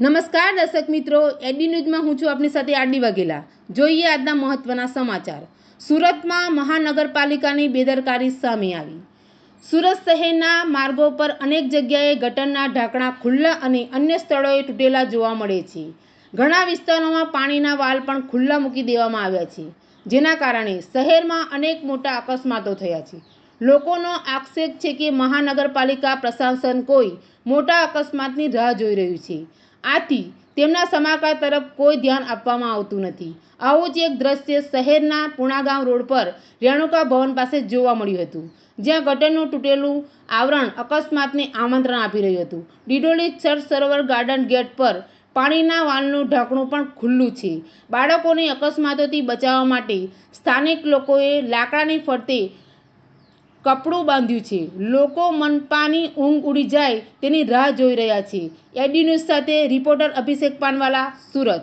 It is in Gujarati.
નમસ્કાર દર્શક મિત્રો, એડી ન્યૂઝમાં હું છું આપની સાથે આડી વાઘેલા. જોઈએ આજના મહત્વના સમાચાર. સુરતમાં મહાનગરપાલિકાની બેદરકારી સામે આવી. સુરત શહેરના માર્ગો પર અનેક જગ્યાએ ગટરના ઢાંકણા ખુલ્લા અને અન્ય સ્થળોએ તૂટેલા જોવા મળે છે. ઘણા વિસ્તારોમાં પાણીના વાલ પણ ખુલ્લા મૂકી દેવામાં આવ્યા છે. જેના કારણે શહેરમાં અનેક મોટા અકસ્માતો થયા છે. લોકોનો આક્ષેપ છે કે મહાનગરપાલિકા પ્રશાસન કોઈ મોટા અકસ્માતની રાહ જોઈ રહ્યું છે. આથી તેમના સમાકાર તરફ કોઈ ધ્યાન આપવામાં આવતું નથી. આવું જ એક દ્રશ્ય શહેરના પુણાગામ રોડ પર રેણુકા ભવન પાસે જોવા મળ્યું હતું, જ્યાં ગટરનું તૂટેલું આવરણ અકસ્માતને આમંત્રણ આપી રહ્યું હતું. ડિડોલી ચર્ચ સરોવર ગાર્ડન ગેટ પર પાણીના વાલનું ઢાંકણું પણ ખુલ્લું છે. બાળકોને અકસ્માતોથી બચાવવા માટે સ્થાનિક લોકોએ લાકડાની ફરતે કપડું બાંધ્યું છે. લોકો મનપાની ઊંઘ ઉડી જાય તેની રાહ જોઈ રહ્યા છે. એડી ન્યૂઝ સાથે રિપોર્ટર અભિષેક પાનવાલા, સુરત.